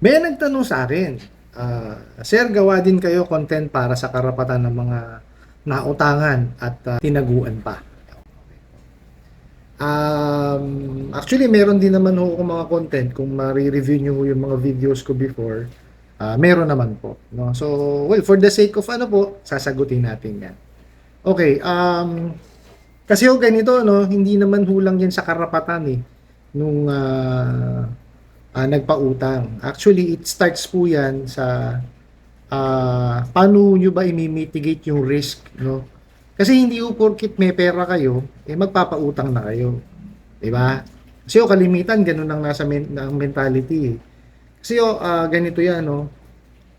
May nagtanong sa akin, ah, Sir, gawa din kayo content para sa karapatan ng mga nautangan at ah, tinaguan pa. Um, actually, meron din naman ho akong mga content kung ma-review nyo yung mga videos ko before. ah, meron naman po. No? So, well, for the sake of ano po, sasagutin natin yan. Okay, um, kasi ho ganito, no, hindi naman hulang yan sa karapatan eh, nung ah, ah, nagpautang. Actually, it starts po yan sa ah, paano nyo ba i-mitigate yung risk, no? Kasi hindi po porkit may pera kayo, eh magpapautang na kayo. 'Di ba? Kasi o kalimitan ganun ang nasa men- ang mentality. Eh. Kasi o ah, ganito 'yan, no.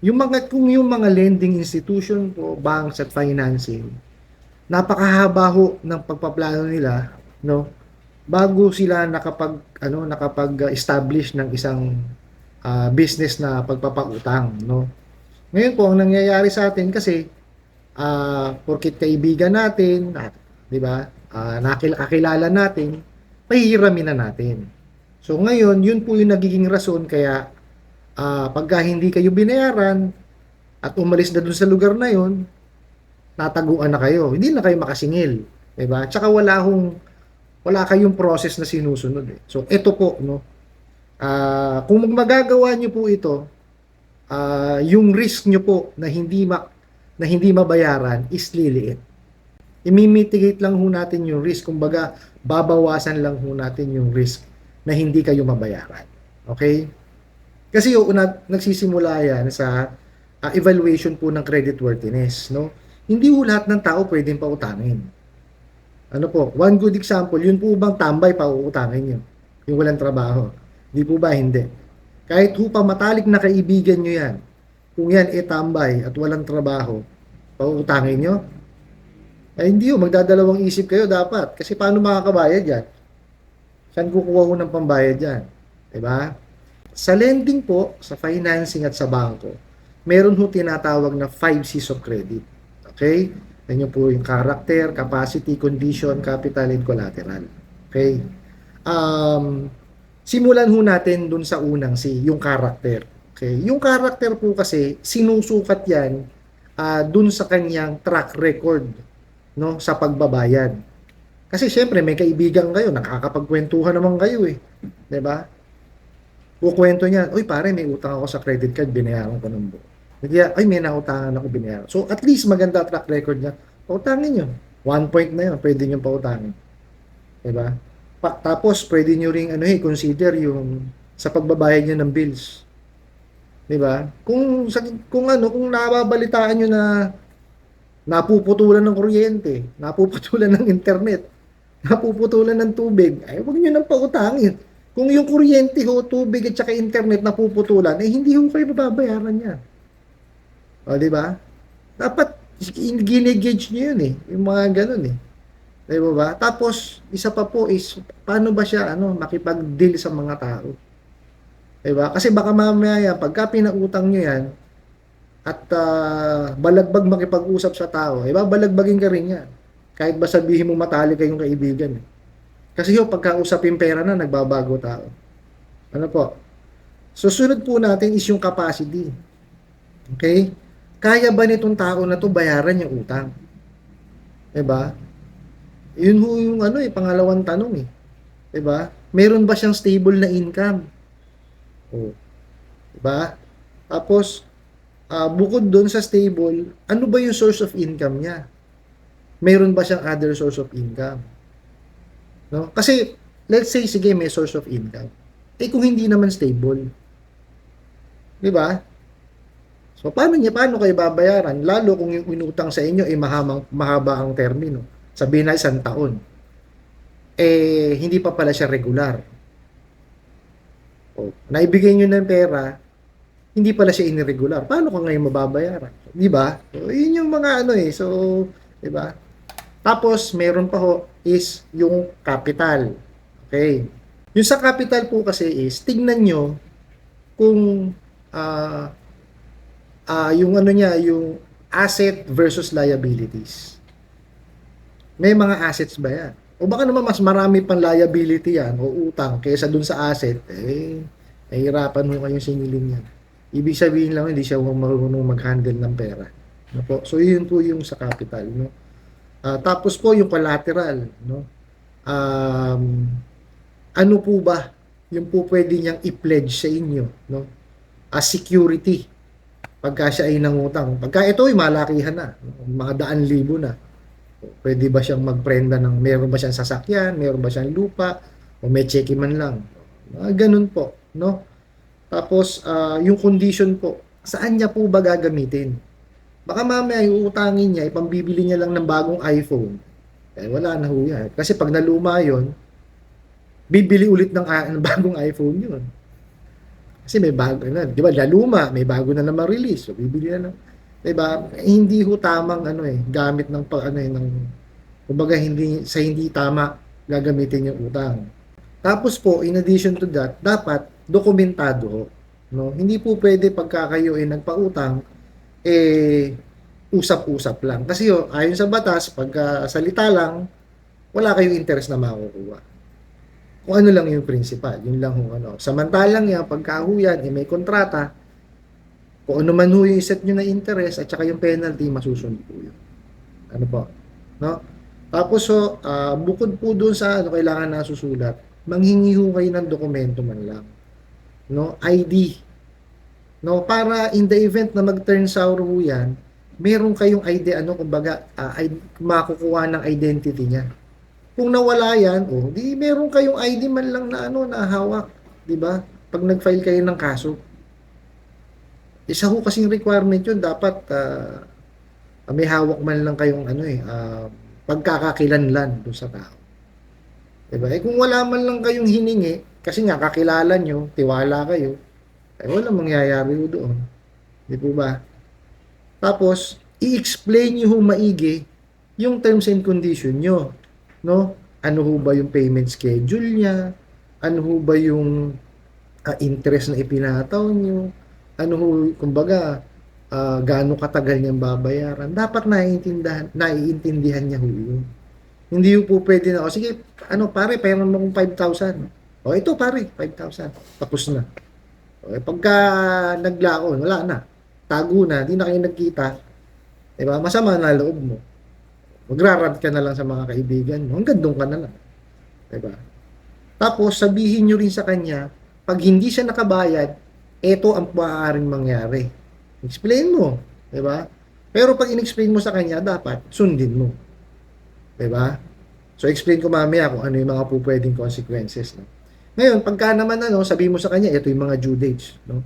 Yung mga kung yung mga lending institution po, banks at financing, napakahaba ho ng pagpaplano nila, no? Bago sila nakapag ano nakapag-establish ng isang ah, business na pagpapautang, no? Ngayon po ang nangyayari sa atin kasi ah porkit kaibigan natin, at, 'di ba? Ah, nakil- kakilala natin, pahihiramin na natin. So ngayon, yun po yung nagiging rason kaya ah pagka hindi kayo binayaran at umalis na dun sa lugar na yun, tataguan na kayo. Hindi na kayo makasingil, 'di ba? Tsaka wala hong wala kayong process na sinusunod eh. So ito po no. Ah, kung magagawa niyo po ito, ah yung risk niyo po na hindi ma na hindi mabayaran is liliit. I-mitigate lang ho natin yung risk. Kumbaga, babawasan lang ho natin yung risk na hindi kayo mabayaran. Okay? Kasi yung una, nagsisimula yan sa ah, evaluation po ng creditworthiness. No? Hindi ho lahat ng tao pwedeng pautangin. Ano po? One good example, yun po bang tambay pauutangin nyo? Yung walang trabaho. Di po ba? Hindi. Kahit ho pa matalik na kaibigan nyo yan, kung yan e tambay at walang trabaho, pauutangin nyo? Ay hindi ho, magdadalawang isip kayo dapat. Kasi paano makakabayad yan? Saan kukuha ho ng pambayad yan? Diba? Sa lending po, sa financing at sa bangko, meron ho tinatawag na 5 C's of credit. Okay? Yan yung po yung character, capacity, condition, capital, and collateral. Okay? Um, simulan ho natin dun sa unang C, yung character. Okay? Yung character po kasi, sinusukat yan ah, dun sa kanyang track record no sa pagbabayad. Kasi syempre may kaibigan kayo, nakakapagkwentuhan naman kayo eh. 'Di ba? Kukwento niya, "Uy pare, may utang ako sa credit card, binayaran ko ng buo." Kaya, "Ay, may nautangan ako, binayaran." So at least maganda track record niya. Pautangin niyo. One point na 'yon, pwede niyo pautangin. 'Di ba? Pa- tapos pwede niyo ring ano eh, consider yung sa pagbabayad niyo ng bills. 'Di ba? Kung sa, kung ano, kung nababalitaan niyo na napuputulan ng kuryente, napuputulan ng internet, napuputulan ng tubig, ay huwag niyo nang pautangin. Kung yung kuryente ho, tubig at saka internet napuputulan, eh hindi ho kayo mababayaran yan. O, di ba? Dapat ginigage niyo yun eh. Yung mga ganun eh. Di ba ba? Tapos, isa pa po is, paano ba siya ano, makipag-deal sa mga tao? Diba? Kasi baka mamaya, pagka pinautang nyo yan, at ah, balagbag makipag-usap sa tao, iba balagbagin ka rin yan. Kahit ba sabihin mo matali kayong kaibigan. Eh. Kasi yung pagka usapin pera na, nagbabago tao. Ano po? Susunod po natin is yung capacity. Okay? Kaya ba nitong tao na to bayaran yung utang? Diba? Yun ho yung ano eh, pangalawang tanong eh. Diba? Meron ba siyang stable na income? Oh. Diba? Tapos, ah, bukod doon sa stable, ano ba yung source of income niya? Meron ba siyang other source of income? No? Kasi, let's say, sige, may source of income. Eh, kung hindi naman stable. Di ba? So, paano niya, paano kayo babayaran? Lalo kung yung inutang sa inyo, eh, mahamang, mahaba ang termino. Sabihin na isang taon. Eh, hindi pa pala siya regular. O, naibigay nyo ng pera, hindi pala siya irregular. Paano ka ngayon mababayaran? Di ba? So, yun yung mga ano eh. So, di ba? Tapos, meron pa ho is yung capital. Okay. Yung sa capital po kasi is, tignan nyo kung ah ah yung ano niya, yung asset versus liabilities. May mga assets ba yan? O baka naman mas marami pang liability yan o utang kaysa dun sa asset, eh, Nahihirapan ho kayong singilin yan. Ibig sabihin lang, hindi siya marunong mag-handle ng pera. No po? So, yun po yung sa capital. No? Ah, tapos po, yung collateral. No? Um, ano po ba yung po pwede niyang i-pledge sa inyo? No? As security. Pagka siya ay nangutang. Pagka ito ay malakihan na. Mga daan libo na. Pwede ba siyang magprenda ng meron ba siyang sasakyan, meron ba siyang lupa, o may cheque man lang. Mga ganun po, no? Tapos, ah, yung condition po, saan niya po ba gagamitin? Baka mamaya yung utangin niya, ipambibili niya lang ng bagong iPhone. Eh, wala na ho yan. Kasi pag naluma yun, bibili ulit ng, ah, ng bagong iPhone yun. Kasi may bago na, di ba, naluma, may bago na naman release. So, bibili na ng, di ba, Eh, hindi ho tamang, ano eh, gamit ng, pag, ano eh, ng, kumbaga, hindi, sa hindi tama gagamitin yung utang. Tapos po, in addition to that, dapat dokumentado. No? Hindi po pwede pagka kayo ay nagpautang, eh, usap-usap lang. Kasi yo, ayon sa batas, pagka salita lang, wala kayong interest na makukuha. Kung ano lang yung principal, yun lang kung ano. Samantalang yan, pagka ho yan, eh, may kontrata, kung ano man ho yung set nyo na interest at saka yung penalty, masusunod po yun. Ano po? No? Tapos so, ah, bukod po doon sa ano kailangan na susulat, manghingi ho kayo ng dokumento man lang. No? ID. No? Para in the event na mag-turn sour ho yan, meron kayong ID, ano, kumbaga, ah, id- makukuha ng identity niya. Kung nawala yan, oh, di meron kayong ID man lang na ano, na hawak. Di ba? Pag nag-file kayo ng kaso. Isa ho kasing requirement yun, dapat ah, may hawak man lang kayong ano eh, ah, pagkakakilanlan doon sa tao. Diba? Eh kung wala man lang kayong hiningi, kasi nga kakilala nyo, tiwala kayo, eh wala mangyayari doon. Di po ba? Tapos, i-explain nyo maigi yung terms and condition nyo. No? Ano ho ba yung payment schedule niya? Ano ho ba yung ah, interest na ipinataw nyo? Ano ho, kumbaga, ah, gaano katagal niyang babayaran? Dapat naiintindihan, naiintindihan niya ho yun. Hindi ho po pwede na, o sige, ano pare, pera mo kong 5,000. O ito pare, 5,000. Tapos na. O, eh, pagka naglaon, wala na. Tago na, di na kayo nagkita. Diba? Masama na loob mo. Magrarant ka na lang sa mga kaibigan mo. Hanggang doon ka na lang. Diba? Tapos, sabihin nyo rin sa kanya, pag hindi siya nakabayad, ito ang maaaring mangyari. Explain mo. Diba? Pero pag in-explain mo sa kanya, dapat sundin mo. Diba? So, explain ko mamaya kung ano yung mga po pwedeng consequences. No? Ngayon, pagka naman ano, sabihin mo sa kanya, ito yung mga due dates. No?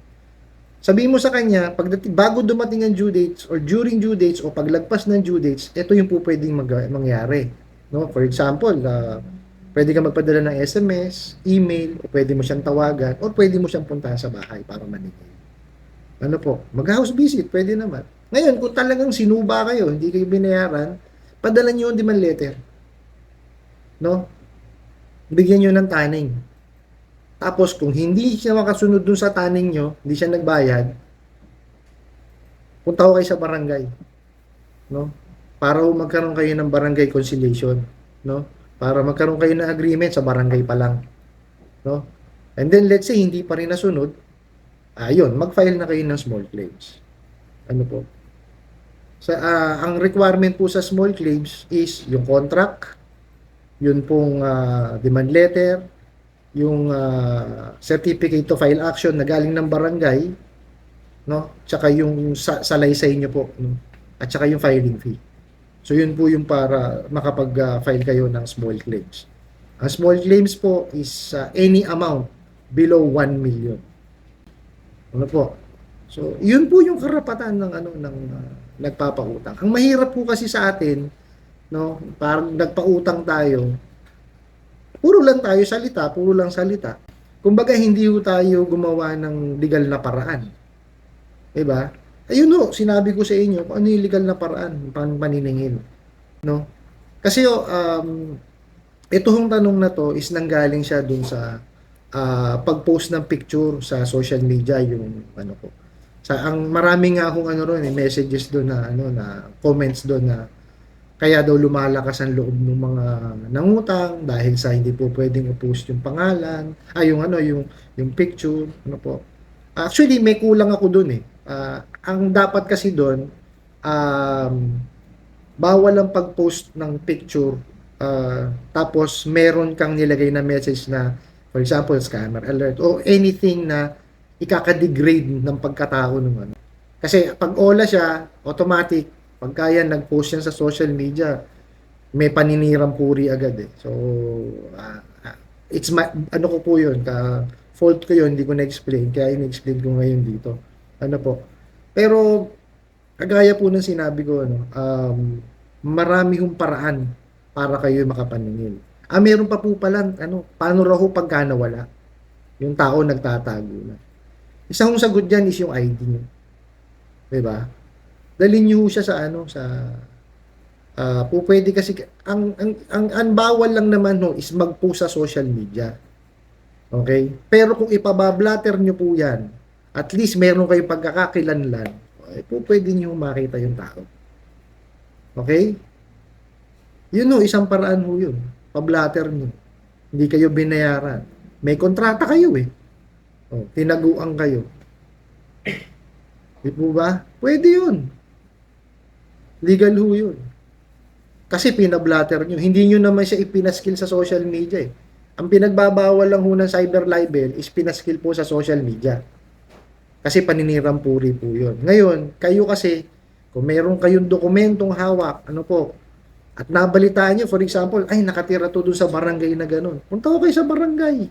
Sabihin mo sa kanya, pag bago dumating ang due dates or during due dates o paglagpas ng due dates, ito yung po pwedeng mag- mangyari. No? For example, uh, pwede ka magpadala ng SMS, email, o pwede mo siyang tawagan, o pwede mo siyang puntahan sa bahay para maningil. Ano po? Mag-house visit, pwede naman. Ngayon, kung talagang sinuba kayo, hindi kayo binayaran, padala niyo yung demand letter. No? Bigyan niyo ng taning. Tapos kung hindi siya makasunod dun sa taning nyo, hindi siya nagbayad, punta ko kayo sa barangay. No? Para ho magkaroon kayo ng barangay conciliation. No? Para magkaroon kayo ng agreement sa barangay pa lang. No? And then let's say hindi pa rin nasunod, ayun, mag-file na kayo ng small claims. Ano po? Sa ah, ang requirement po sa small claims is yung contract, yun pong ah, demand letter, yung ah, certificate to file action na galing ng barangay, no? Tsaka yung sa, salaysay nyo po, no? At tsaka yung filing fee. So yun po yung para makapag-file kayo ng small claims. Ang small claims po is ah, any amount below 1 million. Ano po? So, yun po yung karapatan ng ano ng ah, nagpapautang. Ang mahirap po kasi sa atin, no, parang nagpautang tayo, puro lang tayo salita, puro lang salita. Kumbaga hindi ho tayo gumawa ng legal na paraan. 'Di ba? Ayun ho, sinabi ko sa inyo kung ano yung legal na paraan pang paniningil. No? Kasi um, ito hong tanong na to is nanggaling siya dun sa ah, pag-post ng picture sa social media yung ano ko. Sa ang marami nga akong ano ron, eh, messages doon na ano na comments doon na kaya daw lumalakas ang loob ng mga nangutang dahil sa hindi po pwedeng i-post yung pangalan, ay yung ano, yung yung picture, ano po. Actually, may kulang ako doon eh. Ah, ang dapat kasi doon um, bawal ang pag-post ng picture ah, tapos meron kang nilagay na message na for example, scammer alert o anything na ikaka-degrade ng pagkatao ng ano. Kasi pag ola siya, automatic, pagka yan nag-post yan sa social media, may paninirang puri agad eh. So, ah, it's my, ano ko po yun, ka, fault ko yun, hindi ko na-explain, kaya in-explain ko ngayon dito. Ano po. Pero, kagaya po ng sinabi ko, ano, um, marami hong paraan para kayo makapaningil. Ah, meron pa po pala, ano, paano raw ho pagka nawala? Yung tao nagtatago na. Isang sagot dyan is yung ID niyo. 'Di ba? Dalhin niyo siya sa ano sa ah po pwede kasi ang ang ang, ang bawal lang naman ho is mag-post sa social media. Okay? Pero kung ipabablatter niyo po 'yan, at least meron kayong pagkakakilanlan, eh, po pwede niyo makita yung tao. Okay? Yun ho, isang paraan ho yun. Pablatter niyo. Hindi kayo binayaran. May kontrata kayo eh. Oh, tinaguan kayo. Di po ba? Pwede yun. Legal ho yun. Kasi pinablatter nyo. Hindi nyo naman siya ipinaskill sa social media eh. Ang pinagbabawal lang ho ng cyber libel is pinaskill po sa social media. Kasi paninirang puri po yun. Ngayon, kayo kasi, kung meron kayong dokumentong hawak, ano po, at nabalitaan nyo, for example, ay nakatira to dun sa barangay na ganun. Punta ko kayo sa barangay.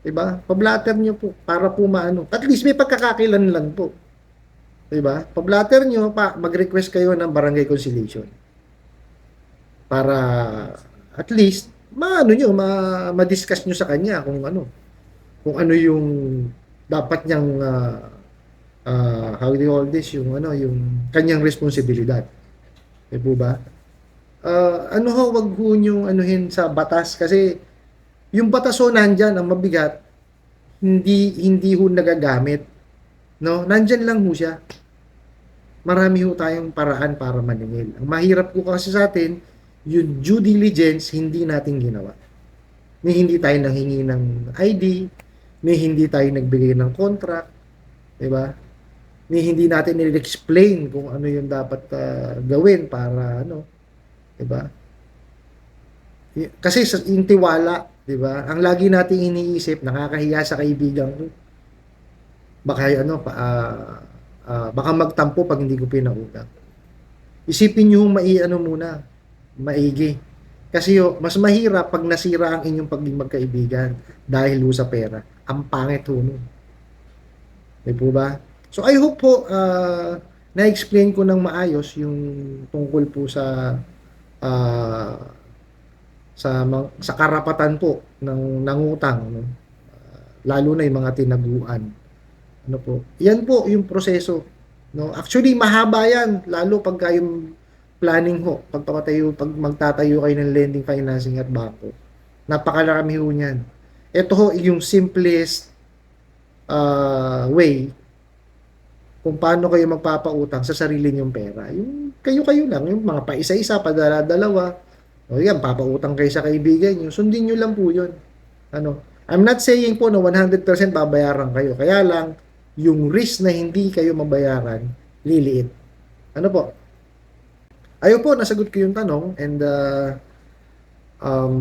Diba? Pablatter nyo po para po maano. At least may pagkakakilanlan po. Diba? Pablatter nyo, pa, mag-request kayo ng barangay conciliation. Para at least maano nyo, ma, ma-discuss nyo sa kanya kung ano. Kung ano yung dapat niyang uh, uh, how do you call this yung ano yung kanyang responsibilidad. Di po ba? Uh, ano ho, wag ho nyo anuhin sa batas kasi yung batas ho nandyan, ang mabigat, hindi, hindi ho nagagamit. No? Nandyan lang ho siya. Marami ho tayong paraan para maningil. Ang mahirap ko kasi sa atin, yung due diligence, hindi natin ginawa. Ni hindi tayo nanghingi ng ID, ni hindi tayo nagbigay ng contract, di ba? Ni hindi natin ni-explain kung ano yung dapat uh, gawin para ano, di ba? Kasi sa yung tiwala, 'di ba? Ang lagi nating iniisip, nakakahiya sa kaibigan ko. Baka ano pa uh, uh, baka magtampo pag hindi ko pinautang. Isipin niyo mai ano muna, maigi. Kasi yo, mas mahirap pag nasira ang inyong pagiging magkaibigan dahil ho sa pera. Ang pangit ho nun. Di po ba? So I hope po uh, na-explain ko ng maayos yung tungkol po sa uh, sa sa karapatan po ng nangutang no? Lalo na yung mga tinaguan ano po? Yan po yung proseso no? Actually mahaba yan lalo pag yung planning ho pagpapatayo pag magtatayo kayo ng lending financing at bangko napakarami ho niyan. Ito ho yung simplest uh, way kung paano kayo magpapautang sa sarili niyong pera. Yung kayo-kayo lang yung mga pa isa-isa padala-dalawa. O yan, papautang kayo sa kaibigan nyo, sundin nyo lang po yun. Ano? I'm not saying po na 100% babayaran kayo. Kaya lang, yung risk na hindi kayo mabayaran, liliit. Ano po? Ayaw po, nasagot ko yung tanong and uh, um,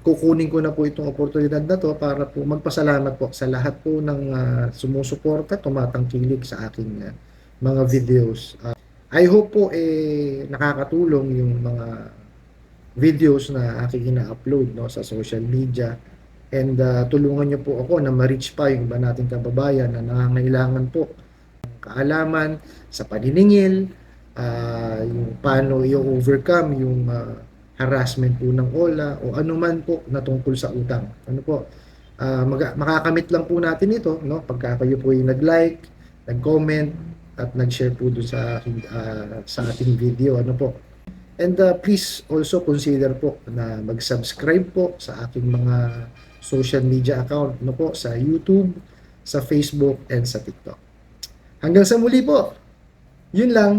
kukunin ko na po itong oportunidad na to para po magpasalamat po sa lahat po ng uh, sumusuporta, tumatangkilik sa aking uh, mga videos. Uh, I hope po eh nakakatulong yung mga videos na aking ina-upload no, sa social media. And uh, tulungan niyo po ako na ma-reach pa yung iba nating kababayan na nangangailangan po ng kaalaman sa paniningil, uh, yung paano i-overcome yung uh, harassment po ng OLA o anuman po na tungkol sa utang. Ano po? Uh, mag- makakamit lang po natin ito no pagka kayo po yung nag-like, nag-comment at nag-share po doon sa uh, sa ating video ano po And uh, please also consider po na mag-subscribe po sa aking mga social media account no po sa YouTube, sa Facebook and sa TikTok. Hanggang sa muli po. Yun lang.